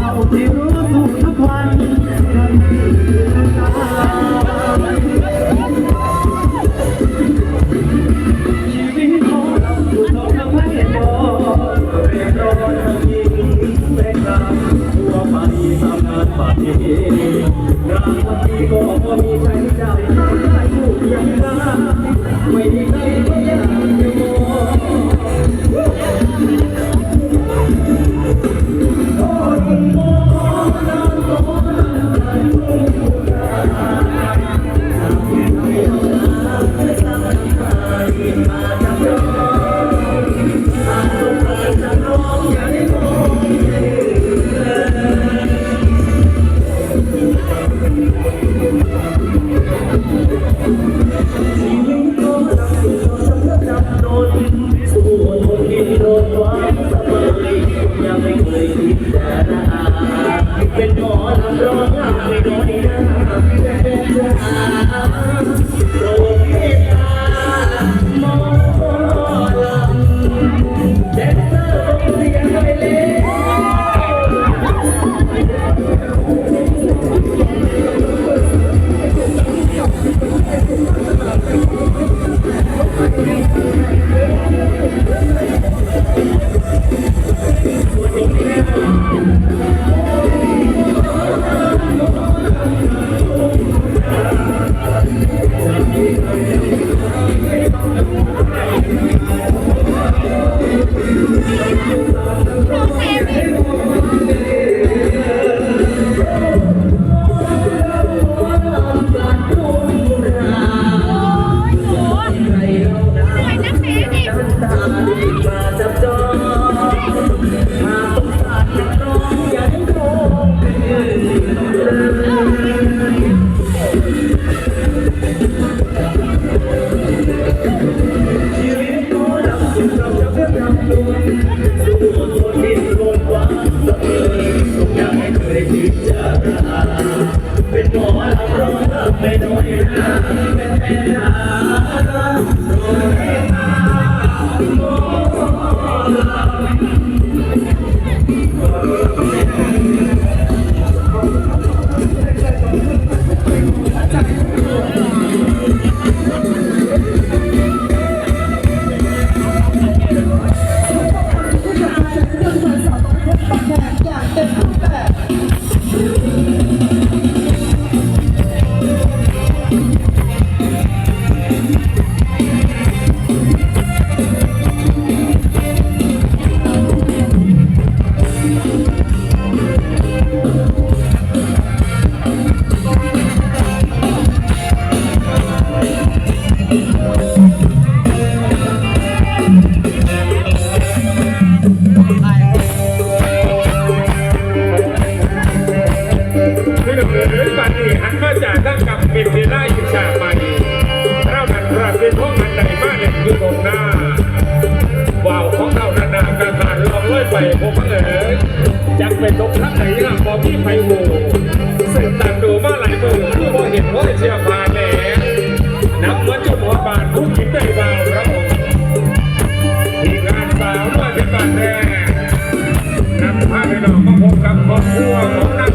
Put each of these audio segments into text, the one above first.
เอาที่รู้ทุกทุกวันชีวิตของเราถูกทำให้โดนเป็นร้อนยิ่งเป็นราวทั่วไปทำงานไปงานวันนี้ก็มีใช้ใจ Oh, my God. When we love าททุกชิ้นได้เบาครับผมทีมงานสาวน้องเป็นบาทแดงนำภาพไปหน่องก็พบกับครอบครัวของนัก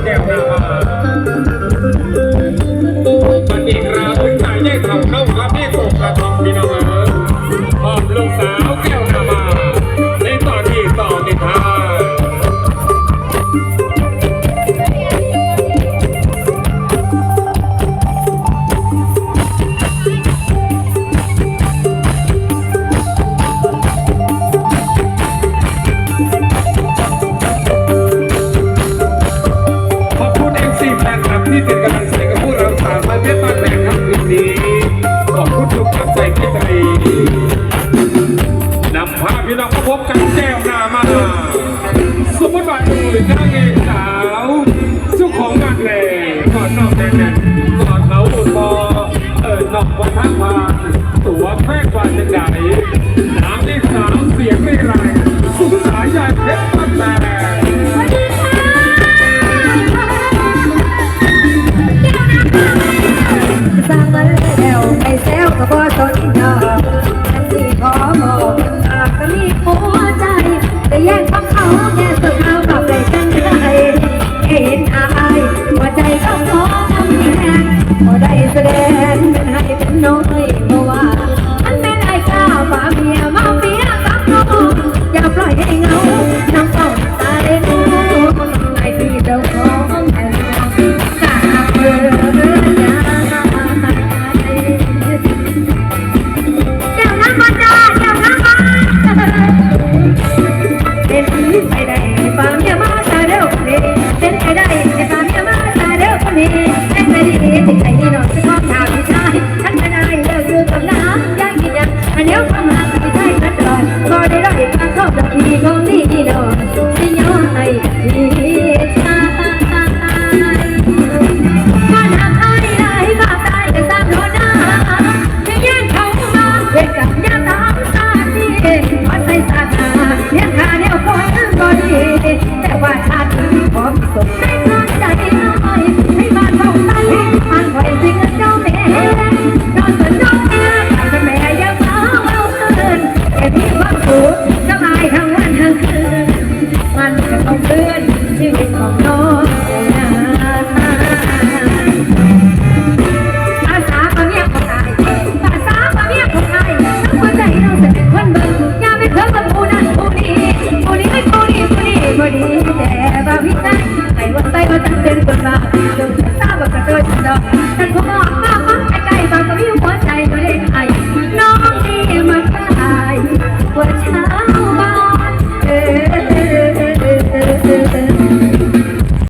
เราก็พบกันแก้วหน้ามาสมมติว่าดูหรือได้ i getting out. แต่ว่าชาตินี้พร้มสุข